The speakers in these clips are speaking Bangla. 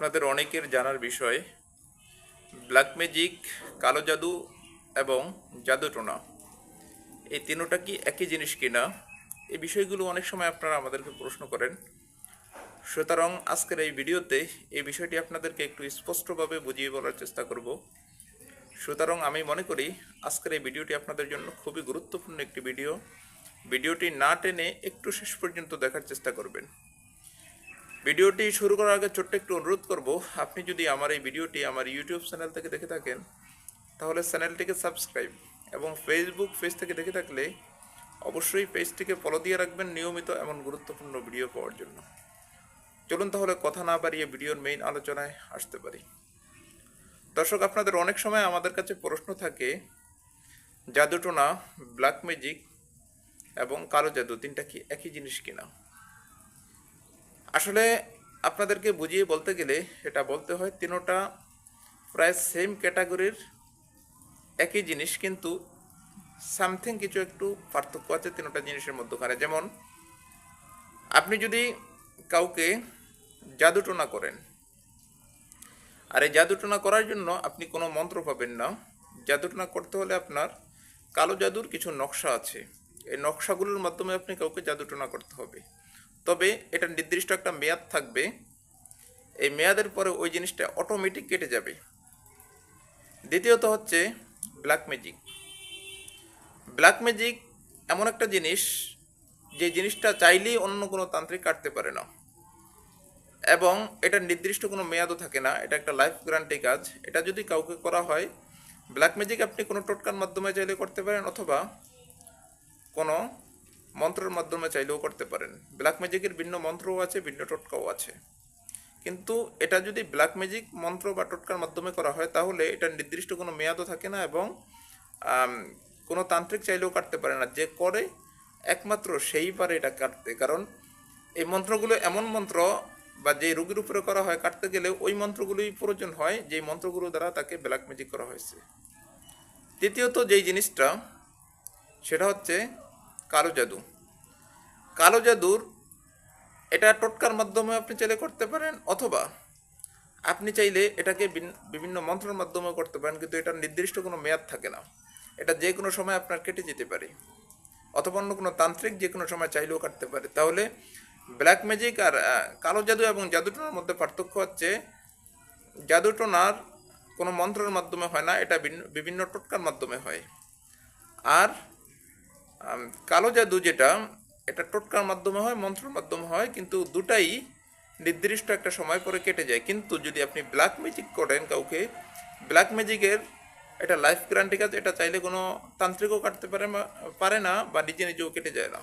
আপনাদের অনেকের জানার বিষয়, ব্ল্যাক ম্যাজিক, কালো জাদু এবং জাদুটোনা এই তিনোটা কি একই জিনিস কিনা? এই বিষয়গুলো অনেক সময় আপনারা আমাদেরকে প্রশ্ন করেন। সুতরাং আজকের এই ভিডিওতে এই বিষয়টি আপনাদেরকে একটু স্পষ্টভাবে বুঝিয়ে বলার চেষ্টা করব। সুতরাং আমি মনে করি আজকের এই ভিডিওটি আপনাদের জন্য খুবই গুরুত্বপূর্ণ একটি ভিডিও। ভিডিওটি না টেনে একটু শেষ পর্যন্ত দেখার চেষ্টা করবেন। ভিডিওটি শুরু করার আগে ছোট্ট একটু অনুরোধ করব, আপনি যদি আমার এই ভিডিওটি আমার ইউটিউব চ্যানেল থেকে দেখে থাকেন, তাহলে চ্যানেলটিকে সাবস্ক্রাইব এবং ফেসবুক পেজ থেকে দেখে থাকলে অবশ্যই পেজটিকে ফলো দিয়ে রাখবেন নিয়মিত এমন গুরুত্বপূর্ণ ভিডিও পাওয়ার জন্য। চলুন তাহলে কথা না বাড়িয়ে ভিডিওর মেইন আলোচনায় আসতে পারি। দর্শক, আপনাদের অনেক সময় আমাদের কাছে প্রশ্ন থাকে, জাদুটোনা ব্ল্যাক ম্যাজিক এবং কালো জাদু, তিনটা কি একই জিনিস কিনা? আসলে আপনাদেরকে বুঝিয়ে বলতে গেলে এটা বলতে হয় তিনোটা প্রায় সেম ক্যাটাগরির একই জিনিস, কিন্তু সামথিং কিছু একটু পার্থক্য আছে তিনোটা জিনিসের মধ্যখানে। যেমন, আপনি যদি কাউকে জাদুটোনা করেন, আর এই জাদুটোনা করার জন্য আপনি কোনো মন্ত্র পাবেন না। জাদুটোনা করতে হলে আপনার কালো জাদুর কিছু নকশা আছে। এই নকশাগুলোর মাধ্যমে আপনি কাউকে জাদুটোনা করতে হবে। তবে এটা নির্দিষ্ট একটা মেয়াদ থাকবে। এই মেয়াদের পরে ওই জিনিসটা অটোমেটিক কেটে যাবে। দ্বিতীয়ত হচ্ছে ব্ল্যাক ম্যাজিক ব্ল্যাক ম্যাজিক এমন একটা জিনিস, যে জিনিসটা চাইলেই অন্য কোনো তান্ত্রিক কাটতে পারে না। এবং এটা নির্দিষ্ট কোনো মেয়াদও থাকে না, এটা একটা লাইফ গ্যারান্টি কাজ। এটা যদি কাউকে করা হয় ব্ল্যাক ম্যাজিক আপনি কোনো টোটকার মাধ্যমে চাইলে করতে পারেন, অথবা কোনো মন্ত্রের মাধ্যমে চাইলেও করতে পারেন। ব্ল্যাক ম্যাজিকের ভিন্ন মন্ত্রও আছে, ভিন্ন টোটকাও আছে। কিন্তু এটা যদি ব্ল্যাক ম্যাজিক মন্ত্র বা টোটকার মাধ্যমে করা হয়, তাহলে এটা নির্দিষ্ট কোনো মেয়াদও থাকে না এবং কোনো তান্ত্রিক চাইলেও কাটতে পারে না। যে করে একমাত্র সেই পারে এটা কাটতে। কারণ এই মন্ত্রগুলো এমন মন্ত্র বা যে রোগীর উপরে করা হয় কাটতে গেলে ওই মন্ত্রগুলোই প্রয়োজন হয় যে মন্ত্রগুলো দ্বারা তাকে ব্ল্যাক ম্যাজিক করা হয়েছে। তৃতীয়ত যেই জিনিসটা, সেটা হচ্ছে কালো জাদু। কালো জাদুর এটা টোটকার মাধ্যমে আপনি চাইলে করতে পারেন, অথবা আপনি চাইলে এটাকে বিভিন্ন মন্ত্রের মাধ্যমে করতে পারেন, কিন্তু এটার নির্দিষ্ট কোনো মেয়াদ থাকে না। এটা যে কোনো সময় আপনার কেটে যেতে পারে, অথবা অন্য কোনো তান্ত্রিক যে কোনো সময় চাইলেও কাটতে পারে। তাহলে ব্ল্যাক ম্যাজিক আর কালো জাদু এবং জাদুটোনার মধ্যে পার্থক্য হচ্ছে, জাদুটোনার কোনো মন্ত্রের মাধ্যমে হয় না, এটা ভিন্ন- বিভিন্ন টোটকার মাধ্যমে হয়। আর কালো জাদু যেটা, এটা টোটকার মাধ্যমে হয়, মন্ত্রের মাধ্যমে হয়, কিন্তু দুটাই নির্দিষ্ট একটা সময় পরে কেটে যায়। কিন্তু যদি আপনি ব্ল্যাক ম্যাজিক করেন কাউকে ব্ল্যাক ম্যাজিকের এটা লাইফ গ্যারান্টি কাজ, এটা চাইলে কোনো তান্ত্রিকও কাটতে পারে পারে না, বা নিজে নিজেও কেটে যায় না।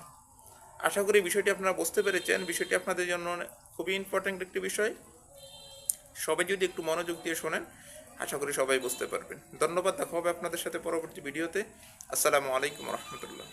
আশা করি বিষয়টি আপনারা বুঝতে পেরেছেন। বিষয়টি আপনাদের জন্য খুবই ইম্পর্ট্যান্ট একটি বিষয়। সবাই যদি একটু মনোযোগ দিয়ে শোনেন, আশা করি সবাই বুঝতে পারবেন। ধন্যবাদ, দেখা হবে আপনাদের সাথে পরবর্তী ভিডিওতে। আসসালামু আলাইকুম রহমতুল্লাহ।